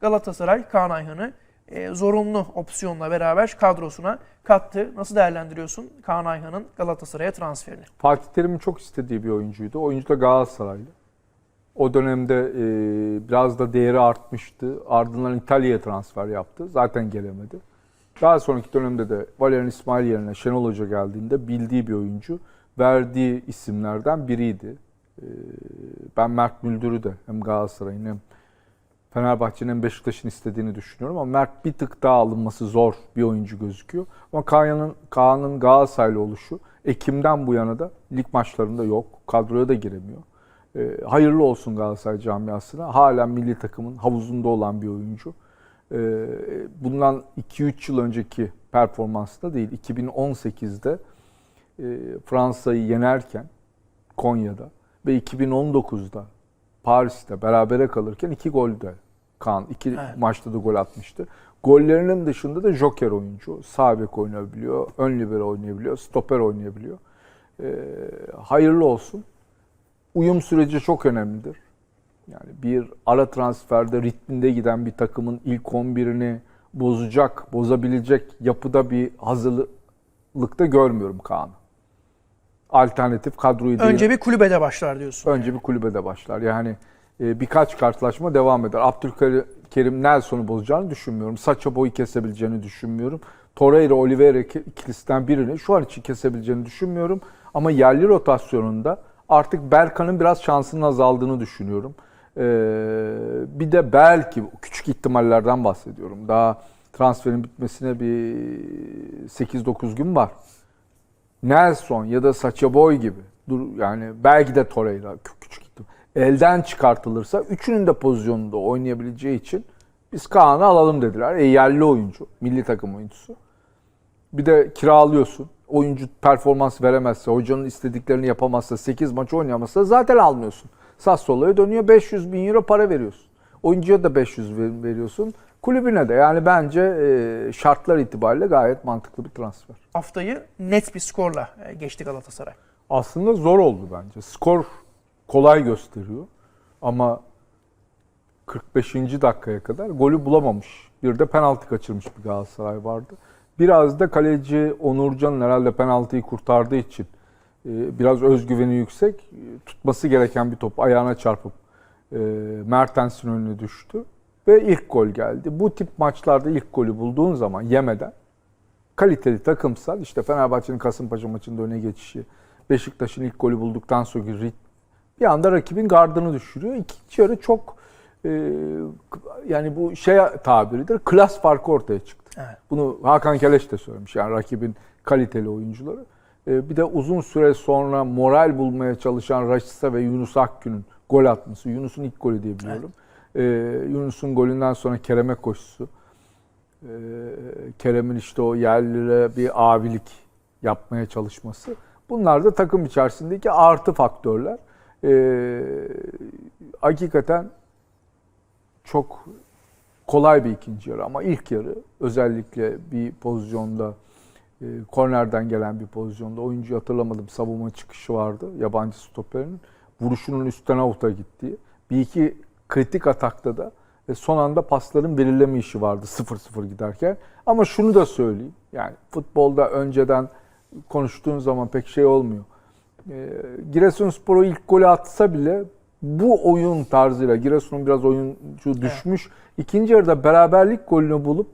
Galatasaray Kaan Ayhan'ı e, zorunlu opsiyonla beraber kadrosuna kattı. Nasıl değerlendiriyorsun Kaan Ayhan'ın Galatasaray'a transferini? Fatih Terim'in çok istediği bir oyuncuydu. Oyuncu da Galatasaraylı. O dönemde e, biraz da değeri artmıştı. Ardından İtalya'ya transfer yaptı. Zaten gelemedi. Daha sonraki dönemde de Valerian İsmail yerine Şenol Hoca geldiğinde bildiği bir oyuncu. Verdiği isimlerden biriydi. E, ben Mert Müldür'ü de hem Galatasaray'ın hem Fenerbahçe'nin Beşiktaş'ın istediğini düşünüyorum ama Mert bir tık daha alınması zor bir oyuncu gözüküyor. Ama Kaan'ın Kaan'ın Galatasaraylı oluşu Ekim'den bu yana da lig maçlarında yok. Kadroya da giremiyor. Ee, hayırlı olsun Galatasaray camiasına. Halen milli takımın havuzunda olan bir oyuncu. Ee, bundan 2-3 yıl önceki performansında değil, 2018'de e, Fransa'yı yenerken Konya'da ve 2019'da Paris'te berabere kalırken iki gol de Kaan. iki Evet. maçta da gol atmıştı. Gollerinin dışında da joker oyuncu. Sağ bek oynayabiliyor, ön libero oynayabiliyor, stoper oynayabiliyor. Ee, hayırlı olsun. Uyum süreci çok önemlidir. Yani bir ara transferde ritminde giden bir takımın ilk 11'ini bozacak, bozabilecek yapıda bir hazırlıkta görmüyorum Kaan'ı. Alternatif kadroyu değil. Önce bir kulübede başlar diyorsun. Önce bir kulübede başlar. Yani e, birkaç karşılaşma devam eder. Abdülkerim Nelson'u bozacağını düşünmüyorum. Saça boyu kesebileceğini düşünmüyorum. Torreira, Oliveira ikilisinden birini şu an için kesebileceğini düşünmüyorum. Ama yerli rotasyonunda artık Berkan'ın biraz şansının azaldığını düşünüyorum. E, bir de belki küçük ihtimallerden bahsediyorum. Daha transferin bitmesine bir 8-9 gün var. Nelson ya da Sacha gibi dur yani belki de Torreira kü- küçük ihtimal. Elden çıkartılırsa üçünün de pozisyonunda oynayabileceği için biz Kaan'ı alalım dediler. E yerli oyuncu, milli takım oyuncusu. Bir de kiralıyorsun. Oyuncu performans veremezse, hocanın istediklerini yapamazsa, 8 maç oynayamazsa zaten almıyorsun. Sassuolo'ya dönüyor 500 bin euro para veriyorsun. Oyuncuya da 500 ver- veriyorsun. Kulübüne de yani bence e, şartlar itibariyle gayet mantıklı bir transfer. Haftayı net bir skorla e, geçti Galatasaray. Aslında zor oldu bence. Skor kolay gösteriyor ama 45. dakikaya kadar golü bulamamış. Bir de penaltı kaçırmış bir Galatasaray vardı. Biraz da kaleci Onurcan herhalde penaltıyı kurtardığı için e, biraz özgüveni yüksek. Tutması gereken bir top ayağına çarpıp e, Mertens'in önüne düştü. Ve ilk gol geldi. Bu tip maçlarda ilk golü bulduğun zaman yemeden kaliteli takımsal işte Fenerbahçe'nin Kasımpaşa maçında öne geçişi, Beşiktaş'ın ilk golü bulduktan sonra bir anda rakibin gardını düşürüyor. İkinci yarı çok e, yani bu şey tabiridir. Klas farkı ortaya çıktı. Evet. Bunu Hakan Keleş de söylemiş. Yani rakibin kaliteli oyuncuları. E, bir de uzun süre sonra moral bulmaya çalışan Raşitsa ve Yunus Akgün'ün gol atması. Yunus'un ilk golü diye biliyorum. E, Yunus'un golünden sonra Kerem'e koşusu. Ee, Kerem'in işte o yerlilere bir abilik yapmaya çalışması. Bunlar da takım içerisindeki artı faktörler. Ee, hakikaten çok kolay bir ikinci yarı ama ilk yarı özellikle bir pozisyonda e, kornerden gelen bir pozisyonda oyuncuyu hatırlamadım savunma çıkışı vardı yabancı stoperinin vuruşunun üstten avuta gittiği bir iki kritik atakta da e, son anda pasların verileme işi vardı 0-0 giderken ama şunu da söyleyeyim yani futbolda önceden konuştuğun zaman pek şey olmuyor. E, Giresunspor ilk golü atsa bile bu oyun tarzıyla Giresun'un biraz oyuncu düşmüş. İkinci yarıda beraberlik golünü bulup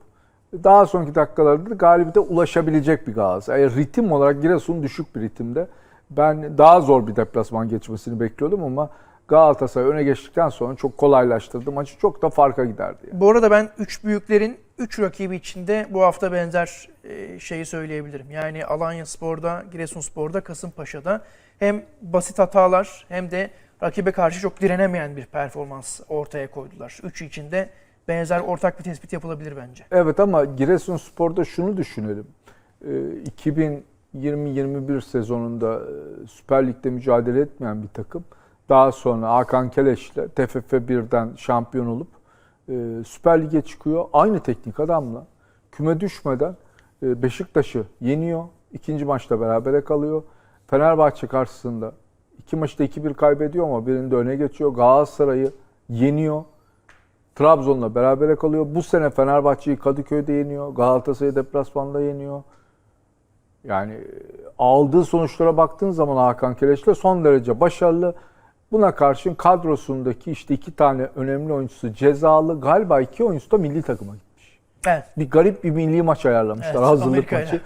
daha sonraki dakikalarda da galibiyete ulaşabilecek bir Galatasaray. Yani ritim olarak Giresun düşük bir ritimde. Ben daha zor bir deplasman geçmesini bekliyordum ama Galatasaray öne geçtikten sonra çok kolaylaştırdı maçı. Çok da farka giderdi. Yani. Bu arada ben 3 büyüklerin 3 rakibi içinde bu hafta benzer e, şeyi söyleyebilirim. Yani Alanya Spor'da, Giresun Spor'da, Kasımpaşa'da hem basit hatalar hem de rakibe karşı çok direnemeyen bir performans ortaya koydular. Üçü içinde benzer ortak bir tespit yapılabilir bence. Evet ama Giresun Spor'da şunu düşünelim. E, 2000 20-21 sezonunda e, Süper Lig'de mücadele etmeyen bir takım. Daha sonra Hakan Keleş'le TFF 1'den şampiyon olup e, Süper Lig'e çıkıyor. Aynı teknik adamla küme düşmeden e, Beşiktaş'ı yeniyor. İkinci maçta berabere kalıyor. Fenerbahçe karşısında iki maçta 2-1 kaybediyor ama birinde öne geçiyor. Galatasaray'ı yeniyor. Trabzon'la berabere kalıyor. Bu sene Fenerbahçe'yi Kadıköy'de yeniyor. Galatasaray'ı deplasmanda yeniyor. Yani e, aldığı sonuçlara baktığın zaman Hakan Keleş'le son derece başarılı. Buna karşın kadrosundaki işte iki tane önemli oyuncusu cezalı. Galiba iki oyuncusu da milli takıma gitmiş. Evet. Bir garip bir milli maç ayarlamışlar. Evet, hazırlık Amerika'yla. maçı.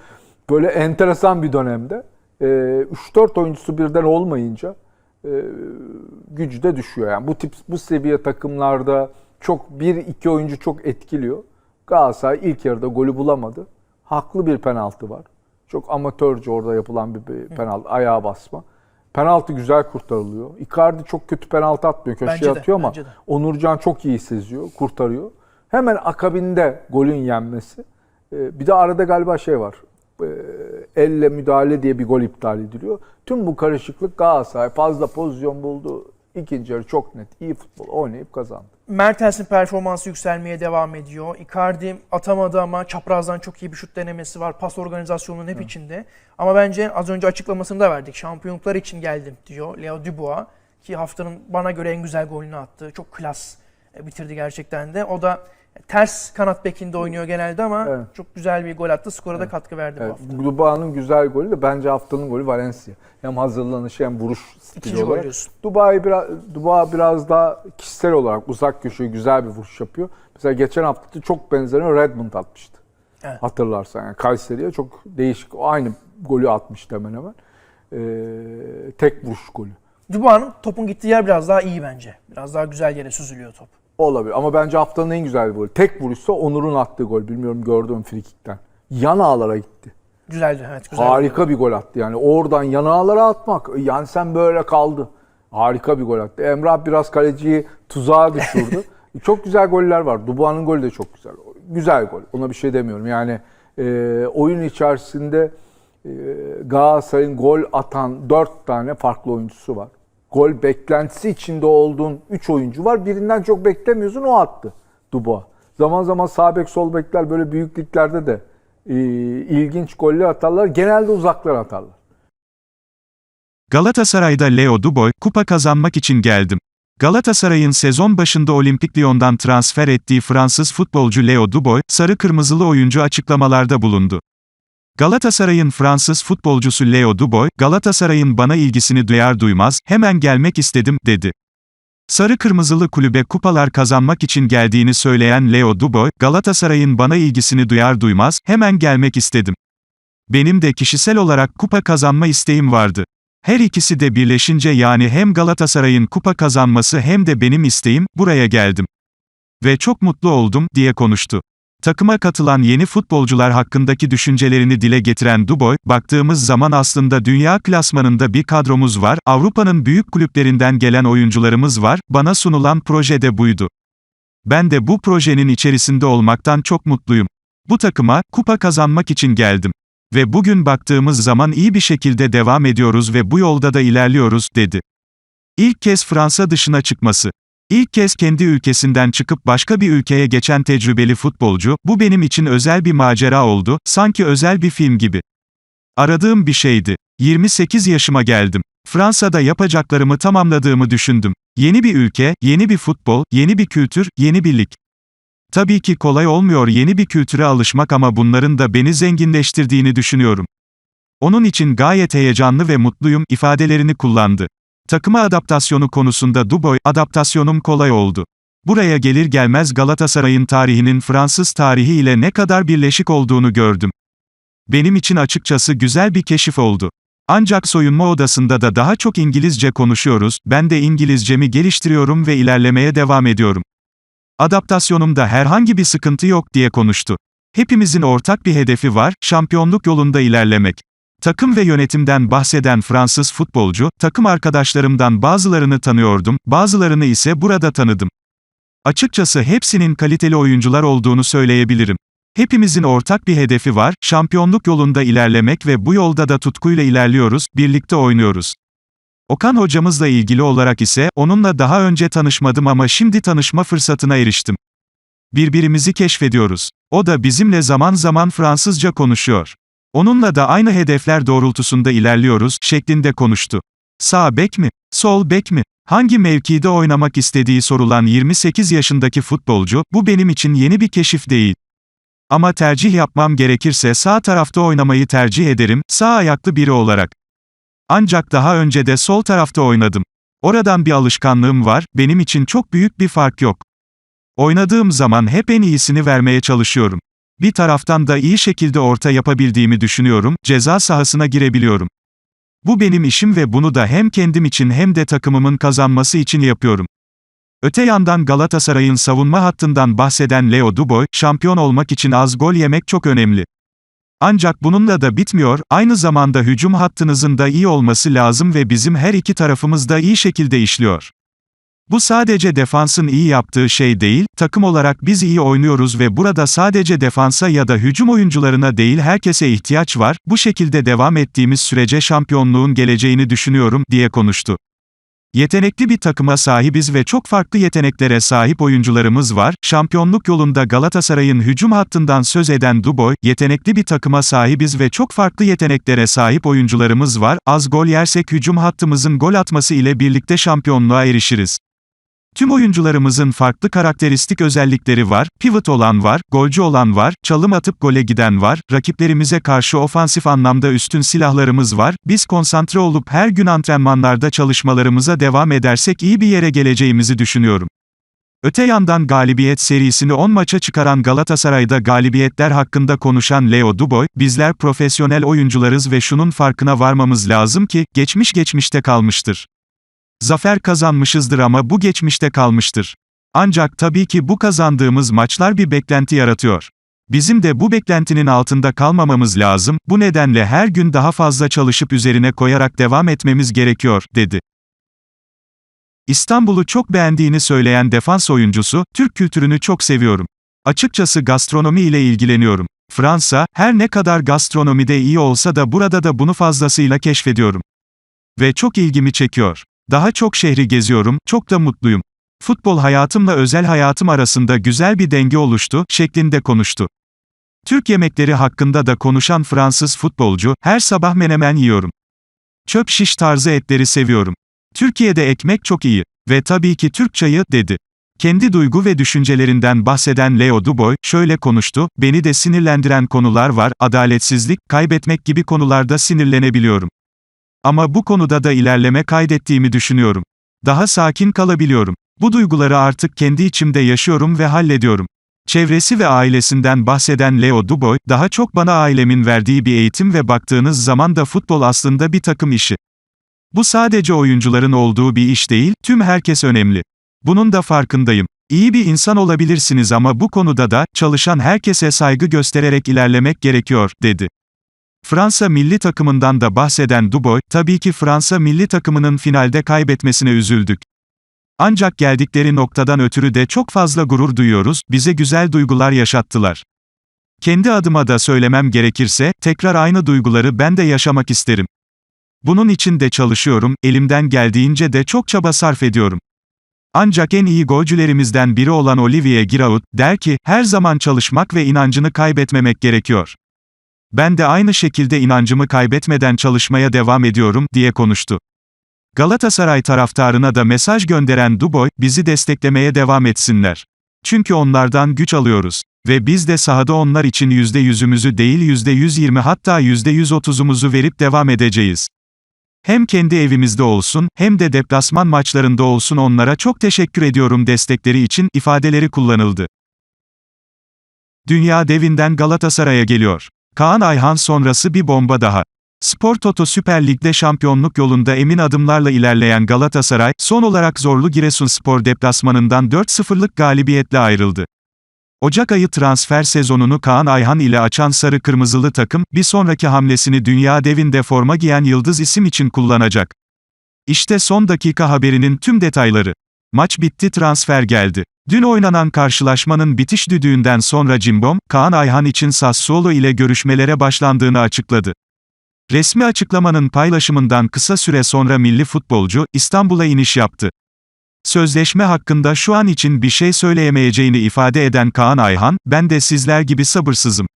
Böyle enteresan bir dönemde. e, 3-4 oyuncusu birden olmayınca e, gücü de düşüyor. Yani bu tip bu seviye takımlarda çok bir iki oyuncu çok etkiliyor. Galatasaray ilk yarıda golü bulamadı. Haklı bir penaltı var. Çok amatörce orada yapılan bir, bir penaltı, ayağa basma. Penaltı güzel kurtarılıyor. Icardi çok kötü penaltı atmıyor, köşeye atıyor ama de. Onurcan çok iyi seziyor, kurtarıyor. Hemen akabinde golün yenmesi. Ee, Bir de arada galiba şey var. Ee, Elle müdahale diye bir gol iptal ediliyor. Tüm bu karışıklık Galatasaray fazla pozisyon buldu. İkinci yarı çok net, iyi futbol oynayıp kazandı. Mertens'in performansı yükselmeye devam ediyor. Icardi atamadı ama çaprazdan çok iyi bir şut denemesi var. Pas organizasyonunun hep içinde. Ama bence az önce açıklamasını da verdik. Şampiyonluklar için geldim diyor Leo Dubois. Ki haftanın bana göre en güzel golünü attı. Çok klas bitirdi gerçekten de. O da ters kanat bekinde oynuyor genelde ama Evet. çok güzel bir gol attı. Skora da katkı verdi bu Evet, hafta. Dubai'nin güzel golü de bence haftanın golü Valencia. Hem hazırlanışı hem vuruş stili İkinci olarak. Dubai biraz, Dubai biraz daha kişisel olarak uzak köşeye güzel bir vuruş yapıyor. Mesela geçen hafta da çok benzerini Redmond atmıştı. Evet. Hatırlarsan yani Kayseri'ye çok değişik aynı golü atmıştı hemen hemen. Ee, tek vuruş golü. Dubois'un topun gittiği yer biraz daha iyi bence. Biraz daha güzel yere süzülüyor top. Olabilir ama bence haftanın en güzel golü. Tek vuruşsa Onur'un attığı gol. Bilmiyorum gördüm frikikten. Yan ağlara gitti. Güzeldi evet. Güzel Harika bir gol attı yani. Oradan yan ağlara atmak. Yani sen böyle kaldı. Harika bir gol attı. Emrah biraz kaleciyi tuzağa düşürdü. çok güzel goller var. Dubois'un golü de çok güzel. Güzel gol. Ona bir şey demiyorum. Yani e, oyun içerisinde e, Galatasaray'ın gol atan 4 tane farklı oyuncusu var. Gol beklentisi içinde olduğun 3 oyuncu var. Birinden çok beklemiyorsun o attı Dubois. Zaman zaman sağ bek sol bekler böyle büyük liglerde de e, ilginç goller atarlar. Genelde uzaklar atarlar. Galatasaray'da Leo Dubois, kupa kazanmak için geldim. Galatasaray'ın sezon başında Olimpik Lyon'dan transfer ettiği Fransız futbolcu Leo Dubois, sarı kırmızılı oyuncu açıklamalarda bulundu. Galatasaray'ın Fransız futbolcusu Leo Dubois, Galatasaray'ın bana ilgisini duyar duymaz, hemen gelmek istedim, dedi. Sarı kırmızılı kulübe kupalar kazanmak için geldiğini söyleyen Leo Dubois, Galatasaray'ın bana ilgisini duyar duymaz, hemen gelmek istedim. Benim de kişisel olarak kupa kazanma isteğim vardı. Her ikisi de birleşince yani hem Galatasaray'ın kupa kazanması hem de benim isteğim, buraya geldim. Ve çok mutlu oldum, diye konuştu. Takıma katılan yeni futbolcular hakkındaki düşüncelerini dile getiren Dubois, baktığımız zaman aslında dünya klasmanında bir kadromuz var, Avrupa'nın büyük kulüplerinden gelen oyuncularımız var, bana sunulan proje de buydu. Ben de bu projenin içerisinde olmaktan çok mutluyum. Bu takıma, kupa kazanmak için geldim. Ve bugün baktığımız zaman iyi bir şekilde devam ediyoruz ve bu yolda da ilerliyoruz, dedi. İlk kez Fransa dışına çıkması. İlk kez kendi ülkesinden çıkıp başka bir ülkeye geçen tecrübeli futbolcu, bu benim için özel bir macera oldu, sanki özel bir film gibi. Aradığım bir şeydi. 28 yaşıma geldim. Fransa'da yapacaklarımı tamamladığımı düşündüm. Yeni bir ülke, yeni bir futbol, yeni bir kültür, yeni bir lig. Tabii ki kolay olmuyor yeni bir kültüre alışmak ama bunların da beni zenginleştirdiğini düşünüyorum. Onun için gayet heyecanlı ve mutluyum ifadelerini kullandı. Takıma adaptasyonu konusunda Dubois, adaptasyonum kolay oldu. Buraya gelir gelmez Galatasaray'ın tarihinin Fransız tarihi ile ne kadar birleşik olduğunu gördüm. Benim için açıkçası güzel bir keşif oldu. Ancak soyunma odasında da daha çok İngilizce konuşuyoruz, ben de İngilizcemi geliştiriyorum ve ilerlemeye devam ediyorum. Adaptasyonumda herhangi bir sıkıntı yok diye konuştu. Hepimizin ortak bir hedefi var, şampiyonluk yolunda ilerlemek. Takım ve yönetimden bahseden Fransız futbolcu, takım arkadaşlarımdan bazılarını tanıyordum, bazılarını ise burada tanıdım. Açıkçası hepsinin kaliteli oyuncular olduğunu söyleyebilirim. Hepimizin ortak bir hedefi var, şampiyonluk yolunda ilerlemek ve bu yolda da tutkuyla ilerliyoruz, birlikte oynuyoruz. Okan hocamızla ilgili olarak ise, onunla daha önce tanışmadım ama şimdi tanışma fırsatına eriştim. Birbirimizi keşfediyoruz. O da bizimle zaman zaman Fransızca konuşuyor. Onunla da aynı hedefler doğrultusunda ilerliyoruz, şeklinde konuştu. Sağ bek mi? Sol bek mi? Hangi mevkide oynamak istediği sorulan 28 yaşındaki futbolcu, bu benim için yeni bir keşif değil. Ama tercih yapmam gerekirse sağ tarafta oynamayı tercih ederim, sağ ayaklı biri olarak. Ancak daha önce de sol tarafta oynadım. Oradan bir alışkanlığım var, benim için çok büyük bir fark yok. Oynadığım zaman hep en iyisini vermeye çalışıyorum. Bir taraftan da iyi şekilde orta yapabildiğimi düşünüyorum, ceza sahasına girebiliyorum. Bu benim işim ve bunu da hem kendim için hem de takımımın kazanması için yapıyorum. Öte yandan Galatasaray'ın savunma hattından bahseden Leo Duboy, şampiyon olmak için az gol yemek çok önemli. Ancak bununla da bitmiyor, aynı zamanda hücum hattınızın da iyi olması lazım ve bizim her iki tarafımız da iyi şekilde işliyor. Bu sadece defansın iyi yaptığı şey değil, takım olarak biz iyi oynuyoruz ve burada sadece defansa ya da hücum oyuncularına değil herkese ihtiyaç var, bu şekilde devam ettiğimiz sürece şampiyonluğun geleceğini düşünüyorum, diye konuştu. Yetenekli bir takıma sahibiz ve çok farklı yeteneklere sahip oyuncularımız var. Şampiyonluk yolunda Galatasaray'ın hücum hattından söz eden Duboy, yetenekli bir takıma sahibiz ve çok farklı yeteneklere sahip oyuncularımız var. Az gol yersek hücum hattımızın gol atması ile birlikte şampiyonluğa erişiriz. Tüm oyuncularımızın farklı karakteristik özellikleri var, pivot olan var, golcü olan var, çalım atıp gole giden var, rakiplerimize karşı ofansif anlamda üstün silahlarımız var, biz konsantre olup her gün antrenmanlarda çalışmalarımıza devam edersek iyi bir yere geleceğimizi düşünüyorum. Öte yandan galibiyet serisini 10 maça çıkaran Galatasaray'da galibiyetler hakkında konuşan Leo Duboy, bizler profesyonel oyuncularız ve şunun farkına varmamız lazım ki, geçmiş geçmişte kalmıştır. Zafer kazanmışızdır ama bu geçmişte kalmıştır. Ancak tabii ki bu kazandığımız maçlar bir beklenti yaratıyor. Bizim de bu beklentinin altında kalmamamız lazım, bu nedenle her gün daha fazla çalışıp üzerine koyarak devam etmemiz gerekiyor, dedi. İstanbul'u çok beğendiğini söyleyen defans oyuncusu, Türk kültürünü çok seviyorum. Açıkçası gastronomi ile ilgileniyorum. Fransa, her ne kadar gastronomide iyi olsa da burada da bunu fazlasıyla keşfediyorum. Ve çok ilgimi çekiyor. Daha çok şehri geziyorum, çok da mutluyum. Futbol hayatımla özel hayatım arasında güzel bir denge oluştu, şeklinde konuştu. Türk yemekleri hakkında da konuşan Fransız futbolcu, her sabah menemen yiyorum. Çöp şiş tarzı etleri seviyorum. Türkiye'de ekmek çok iyi. Ve tabii ki Türk çayı, dedi. Kendi duygu ve düşüncelerinden bahseden Leo Duboy, şöyle konuştu, beni de sinirlendiren konular var, adaletsizlik, kaybetmek gibi konularda sinirlenebiliyorum. Ama bu konuda da ilerleme kaydettiğimi düşünüyorum. Daha sakin kalabiliyorum. Bu duyguları artık kendi içimde yaşıyorum ve hallediyorum. Çevresi ve ailesinden bahseden Leo Duboy, daha çok bana ailemin verdiği bir eğitim ve baktığınız zaman da futbol aslında bir takım işi. Bu sadece oyuncuların olduğu bir iş değil, tüm herkes önemli. Bunun da farkındayım. İyi bir insan olabilirsiniz ama bu konuda da, çalışan herkese saygı göstererek ilerlemek gerekiyor, dedi. Fransa milli takımından da bahseden Duboy, tabii ki Fransa milli takımının finalde kaybetmesine üzüldük. Ancak geldikleri noktadan ötürü de çok fazla gurur duyuyoruz, bize güzel duygular yaşattılar. Kendi adıma da söylemem gerekirse, tekrar aynı duyguları ben de yaşamak isterim. Bunun için de çalışıyorum, elimden geldiğince de çok çaba sarf ediyorum. Ancak en iyi golcülerimizden biri olan Olivier Giroud, der ki, her zaman çalışmak ve inancını kaybetmemek gerekiyor. Ben de aynı şekilde inancımı kaybetmeden çalışmaya devam ediyorum, diye konuştu. Galatasaray taraftarına da mesaj gönderen Duboy, bizi desteklemeye devam etsinler. Çünkü onlardan güç alıyoruz. Ve biz de sahada onlar için %100'ümüzü değil %120 hatta %130'umuzu verip devam edeceğiz. Hem kendi evimizde olsun, hem de deplasman maçlarında olsun onlara çok teşekkür ediyorum destekleri için, ifadeleri kullanıldı. Dünya devinden Galatasaray'a geliyor. Kaan Ayhan sonrası bir bomba daha. Spor Toto Süper Lig'de şampiyonluk yolunda emin adımlarla ilerleyen Galatasaray, son olarak zorlu Giresunspor deplasmanından 4-0'lık galibiyetle ayrıldı. Ocak ayı transfer sezonunu Kaan Ayhan ile açan sarı kırmızılı takım, bir sonraki hamlesini dünya devinde forma giyen yıldız isim için kullanacak. İşte son dakika haberinin tüm detayları. Maç bitti transfer geldi. Dün oynanan karşılaşmanın bitiş düdüğünden sonra Cimbom, Kaan Ayhan için Sassuolo ile görüşmelere başlandığını açıkladı. Resmi açıklamanın paylaşımından kısa süre sonra milli futbolcu, İstanbul'a iniş yaptı. Sözleşme hakkında şu an için bir şey söyleyemeyeceğini ifade eden Kaan Ayhan, ben de sizler gibi sabırsızım.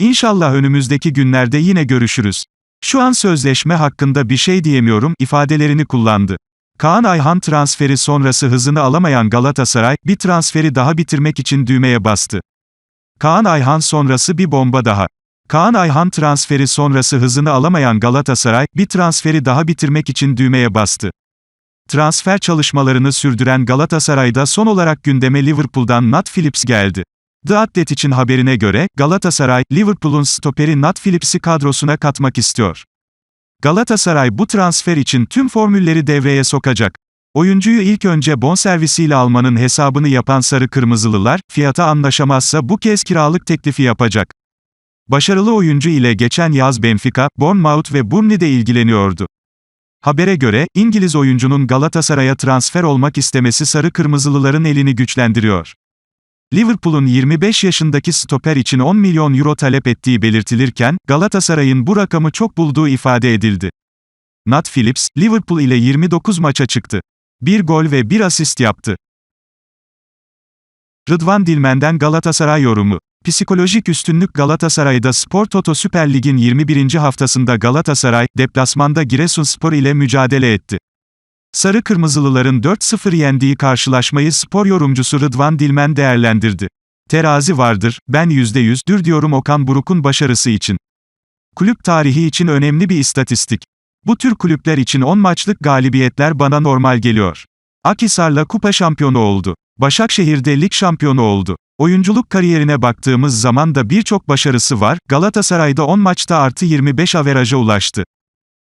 İnşallah önümüzdeki günlerde yine görüşürüz. Şu an sözleşme hakkında bir şey diyemiyorum, ifadelerini kullandı. Kaan Ayhan transferi sonrası hızını alamayan Galatasaray, bir transferi daha bitirmek için düğmeye bastı. Kaan Ayhan sonrası bir bomba daha. Kaan Ayhan transferi sonrası hızını alamayan Galatasaray, bir transferi daha bitirmek için düğmeye bastı. Transfer çalışmalarını sürdüren Galatasaray'da son olarak gündeme Liverpool'dan Nat Phillips geldi. The Athletic için haberine göre, Galatasaray, Liverpool'un stoperi Nat Phillips'i kadrosuna katmak istiyor. Galatasaray bu transfer için tüm formülleri devreye sokacak. Oyuncuyu ilk önce bonservisiyle almanın hesabını yapan Sarı Kırmızılılar, fiyata anlaşamazsa bu kez kiralık teklifi yapacak. Başarılı oyuncu ile geçen yaz Benfica, Bournemouth ve Burnley'de ilgileniyordu. Habere göre, İngiliz oyuncunun Galatasaray'a transfer olmak istemesi Sarı Kırmızılıların elini güçlendiriyor. Liverpool'un 25 yaşındaki stoper için 10 milyon euro talep ettiği belirtilirken, Galatasaray'ın bu rakamı çok bulduğu ifade edildi. Nat Phillips, Liverpool ile 29 maça çıktı. Bir gol ve bir asist yaptı. Rıdvan Dilmen'den Galatasaray yorumu. Psikolojik üstünlük Galatasaray'da Spor Toto Süper Lig'in 21. haftasında Galatasaray, deplasmanda Giresunspor ile mücadele etti. Sarı Kırmızılıların 4-0 yendiği karşılaşmayı spor yorumcusu Rıdvan Dilmen değerlendirdi. Terazi vardır, ben %100'dür diyorum Okan Buruk'un başarısı için. Kulüp tarihi için önemli bir istatistik. Bu tür kulüpler için 10 maçlık galibiyetler bana normal geliyor. Akhisar'la kupa şampiyonu oldu. Başakşehir'de lig şampiyonu oldu. Oyunculuk kariyerine baktığımız zaman da birçok başarısı var, Galatasaray'da 10 maçta artı 25 averaja ulaştı.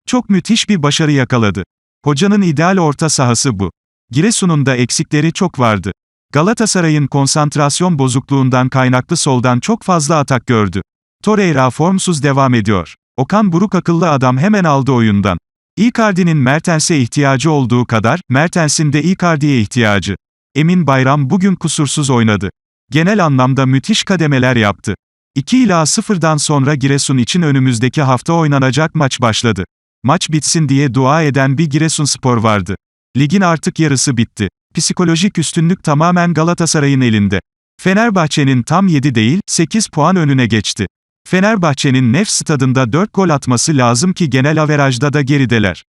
Çok müthiş bir başarı yakaladı. Hocanın ideal orta sahası bu. Giresun'un da eksikleri çok vardı. Galatasaray'ın konsantrasyon bozukluğundan kaynaklı soldan çok fazla atak gördü. Torreira formsuz devam ediyor. Okan Buruk akıllı adam hemen aldı oyundan. Icardi'nin Mertens'e ihtiyacı olduğu kadar, Mertens'in de Icardi'ye ihtiyacı. Emin Bayram bugün kusursuz oynadı. Genel anlamda müthiş kademeler yaptı. 2 ila 0'dan sonra Giresun için önümüzdeki hafta oynanacak maç başladı. Maç bitsin diye dua eden bir Giresunspor vardı. Ligin artık yarısı bitti. Psikolojik üstünlük tamamen Galatasaray'ın elinde. Fenerbahçe'nin tam 7 değil, 8 puan önüne geçti. Fenerbahçe'nin Nef stadında 4 gol atması lazım ki genel averajda da gerideler.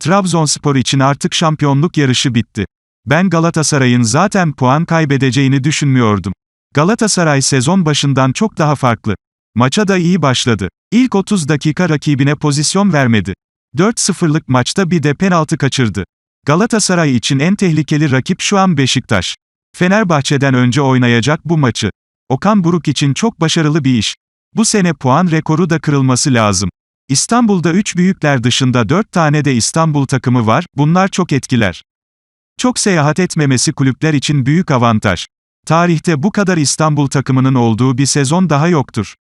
Trabzonspor için artık şampiyonluk yarışı bitti. Ben Galatasaray'ın zaten puan kaybedeceğini düşünmüyordum. Galatasaray sezon başından çok daha farklı. Maça da iyi başladı. İlk 30 dakika rakibine pozisyon vermedi. 4-0'lık maçta bir de penaltı kaçırdı. Galatasaray için en tehlikeli rakip şu an Beşiktaş. Fenerbahçe'den önce oynayacak bu maçı. Okan Buruk için çok başarılı bir iş. Bu sene puan rekoru da kırılması lazım. İstanbul'da 3 büyükler dışında 4 tane de İstanbul takımı var, bunlar çok etkiler. Çok seyahat etmemesi kulüpler için büyük avantaj. Tarihte bu kadar İstanbul takımının olduğu bir sezon daha yoktur.